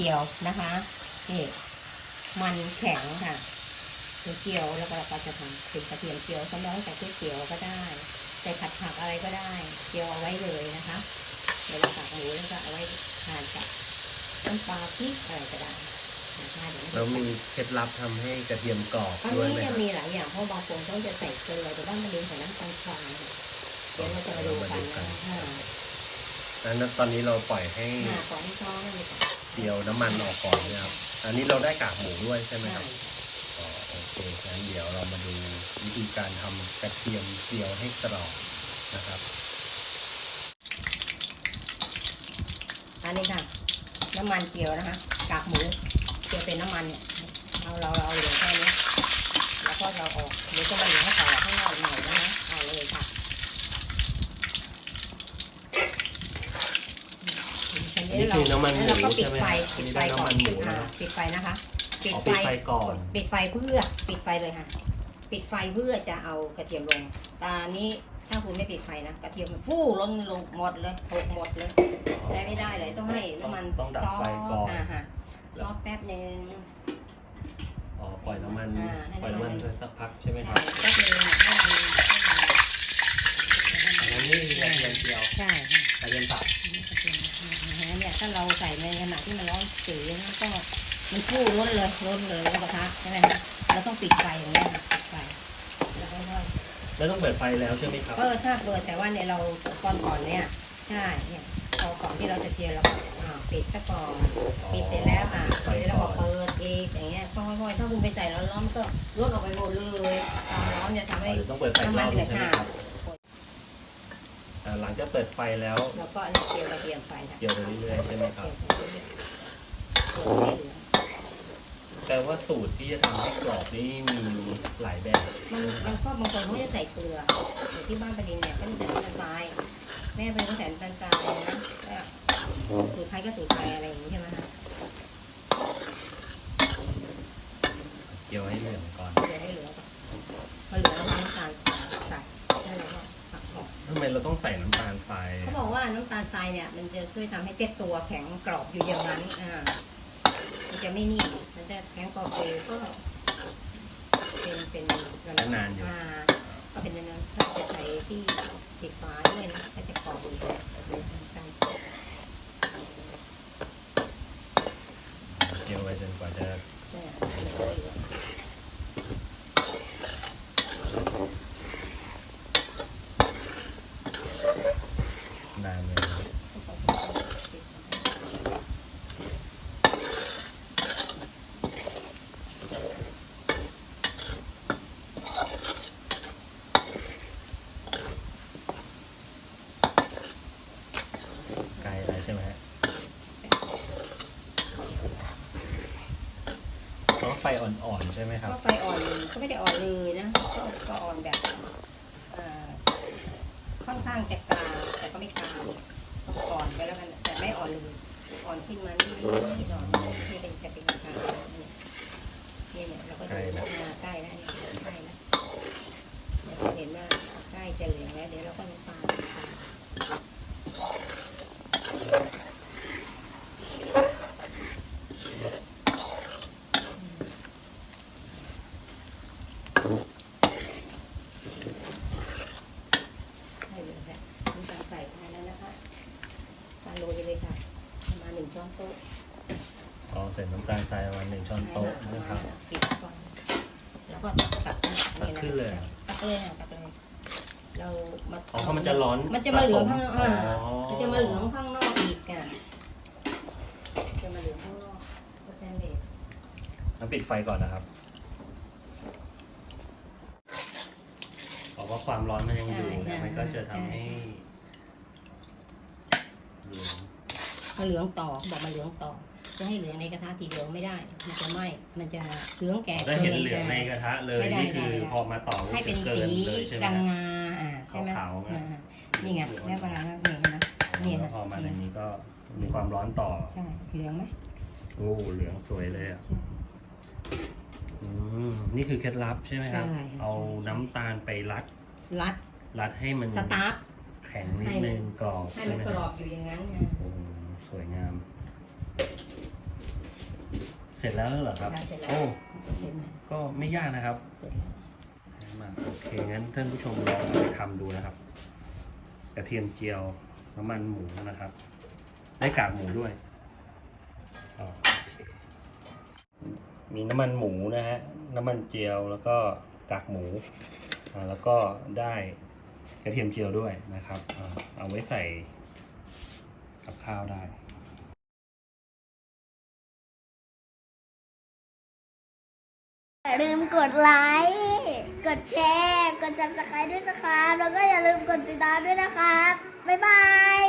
จียวนะคะนี่มันแข็งค่ะเจียวแล้วก็เราก็จะทำเป็นกระเทียมเจียวสำหรับใส่ก๋วยเตี๋ยวก็ได้ใส่ผัดผักอะไรก็ได้เจียวเอาไว้เลยนะคะเดี๋ยวเราตักหมูแล้วก็เอาไว้ทานกับน้ำปลาพริกอะไรก็ได้นะคะเดี๋ยวแล้วมีเคล็ดลับทำให้กระเทียมกรอบอันด้วยนี้ไหมจะครับมีหลายอย่างเพราะบางคนเขาจะใส่เกลือแต่บ้านมันเองใส่น้ำตาลทรายค่ะเดี๋ยวเราจะมาดูกันนะคะนั้นตอนนี้เราปล่อยให้อ่าก่อนที่เขาไม่มี เจียวน้ำมันออกก่อนนะครับ อันนี้เราได้กากหมูด้วยใช่ไหมใช่ครับอ๋อโอเคงั้นเดี๋ยวเรามาดูวิธีการทำกระเทียมเจียวให้กรอบนะครับ อันนี้ค่ะ น้ำมันเจียวนะคะ กากหมูเจียวเป็นน้ำมันเนี่ยเอาเราเราเหลือแค่นี้ แล้วก็เราออกเดี๋ยวจะมาเหลือให้ต่อข้างนอกหน่อยนะคะเอาเลยค่ะอั นี่คือน้ำมันหมูแล้วเราก็ปิดใช่ไหมไฟครับปิดไฟอันนี้ได้ก่อนน้ำมันหมูนะ อ่าปิดไฟนะคะปิดเอาไฟปิดไฟก่อน ปิดไฟเพื่อปิดไฟเลยค่ะ ปิดไฟเพื่อจะเอากระเทียมลงตอนนี้ถ้าคุณไม่ปิดไฟนะกระเทียมมันฟู่ล้นลงหมดเลยหกหมดเลยใช้ไม่ได้เลยต้องให้น้ำมันต้องดับซอไฟก่อนอ่าฮะซอฟแป๊บหนึ่ง อ๋อปล่อยน้ำมันอ่าให้ปล่อยน้ำมันน้ำมัน ไปสักพักใช่ไหมคใช่รับ แป๊บหนึ่งให้มั นให้มันอันนั้นนี่คือกระเทียมเจียวใช่ค่ะกระเทียมสับเนี่ยถ้าเราใส่ในขณะที่มันร้อนสีนะก็มันฟู่ล้นเลยล้นเลยแล้วกระทะใช่ไหมคะเราต้องปิดไฟอย่างเงี้ยค่ะปิดไฟแล้วก็ค่อยแล้วต้องเปิดไฟแล้วใช่ไหมครับเออถ้าเปิดแต่ว่าเนี่ยเราก่อนก่อนเนี่ยใช่เนี่ยพอก่อนที่เราจะเจียวเราก็อ่าปิดซะก่อนปิดเสร็จแล้วอะไฟเสร็จแล้วก่ก็อนเปิดเองอย่างเงี้ยค่อยๆถ้าคุณไปใส่แล้วร้อนมันก็ลดออกไปหมดเลยความร้อนจะทำให้อ๋อเดี๋ยวต้องเปิดไฟอีกรอบหนึงใช่ไหมครับอ่า หลังจากเปิดไฟแล้วแล้วก็อันนี้เจียวเราเตรียมไฟนะเจียวไปเรื่อยๆใช่ไหมครับเจียวไปเรื่อยๆเจียวให้เหลืองแต่ว่าสูตรที่จะทำให้กรอบนี่มีหลายแบบมันมันก็บางคนเขาจะใส่เกลืออยู่ที่บ้านประดินเนี่ยก็จะใส่น้ำตาลทรายแม่เป็นต้องใส่น้ำตาลทรายนะก็สูตรใครก็สูตรใครอะไรอย่างนี้ใช่ไหมคะเจียวให้เหลืองก่อนเจียว ทำไมเราต้องใส่น้ำตาลทรายเขาบอกว่าน้ำตาลทรายเนี่ย มันจะช่วยทำให้เซ็ตตัวแข็งกรอบอยู่อย่างนั้นอ่ามันจะไม่นิ่มมันจะแข็งกรอบเองก็ เป็นเป็นนานอยู่ อ่าก็เป็นอย่างนั้นถ้าจะใช้ที่ติดฟ้าด้วยนะก็จะกรอบอยู่แบบน้ำตาลเจียวไปจนกว่าจะเนี่ย นานเลยนะไกลไปใช่ไหมฮะต้องไฟอ่อนๆใช่ไหมครับ ก็ไฟอ่อนก็ไม่ได้อ่อนเลยนะก็ก็อ่อนแบบเอ่อค่อนข้างจะกลางแต่ก็ไม่กลางก็อ่อนไปแล้วกันแต่ไม่อ่อนเลยอ่อนขึ้นมานิดๆนิดหน่อยนี่เป็นจะเป็นกลางเนี่ยเนี่ยเนี่ยเราก็ดูอ่าใกล้แล้วเนี่ยใกล้แล้วเดี๋ยวเราเห็นว่าใกล้จะเหลืองแล้วเดี๋ยวเราก็น้ำตาลให้เหลืองแล้วน้ำตาลใส่ไปแล้วนะคะตาลโรยไปเลยค่ะประมาณหนึ่ง ช้อนโต๊ะอ๋อใส่น้ำตาลทรายประมาณหนึ่งช้อนโต๊ะนะครับปิดก่อนแล้วก็ตักนี่นะตักขึ้นเลยตักเลยค่ะตักเลยเรามาอ๋อเพราะมันจะร้อนมันจะมาเหลืองข้างนอกอ๋อ่าอมันจะมาเหลืองข้างนอกอีกอะจะมาเหลืองข้างนอกก็แค่นี้แล้วปิดไฟก่อนนะครับบอกว่าความร้อนมันยังอยู่นะมันก็จะทำให้เหลือง มาเหลืองต่อบอกมาเหลืองต่อ จะให้เหลืองในกระทะทีเดียวไม่ได้ มันจะไหม้มันจะเหลืองแก่ได้เกิเห็นเหลืองในกระทะเลยไม่ได้นี่คือไม่ได้พอมาต่อให้เป็นเกิสีนเลยใช่ไหมรังฮะงาอ่าใช่ไหมขาวๆนะอ่านี่ไงแม่เวลาเราเห็นนะนี่แล้วนะพอมาในนี้ก็มีความร้อนต่อใช่เหลืองไหมโอ้เหลืองสวยเลยอะใช่อืมนี่คือเคล็ดลับใช่ไหมครับใช่เอาใช่น้ำตาลไปรัด รัด รัดให้มันสตาร์ฟแข็งนิดนึงกรอบให้ใช่มันไหมกครอรับบอยู่อย่างนั้นไง โอ้สวยงาม เสร็จแล้วเหรอครับ เสร็จแล้ว โอ้ เห็นไหมก็ไม่ยากนะครับเสร็จแล้วมาโอเคงั้นท่านผู้ชมลองเอาไปทำดูนะครับ กระเทียมเจียวน้ำมันหมูนะครับ ได้กากหมูด้วยอ๋อโอเคมีน้ำมันหมูนะฮะน้ำมันเจียวแล้วก็กากหมูอ่าแล้วก็ได้กระเทียมเจียวด้วยนะครับอ่าเอาไว้ใส่กับข้าวได้ อย่าลืมกดไลค์ กดแชร์ กด subscribe ด้วยนะครับ แล้วก็อย่าลืมกดติดตามด้วยนะครับ บ๊ายบาย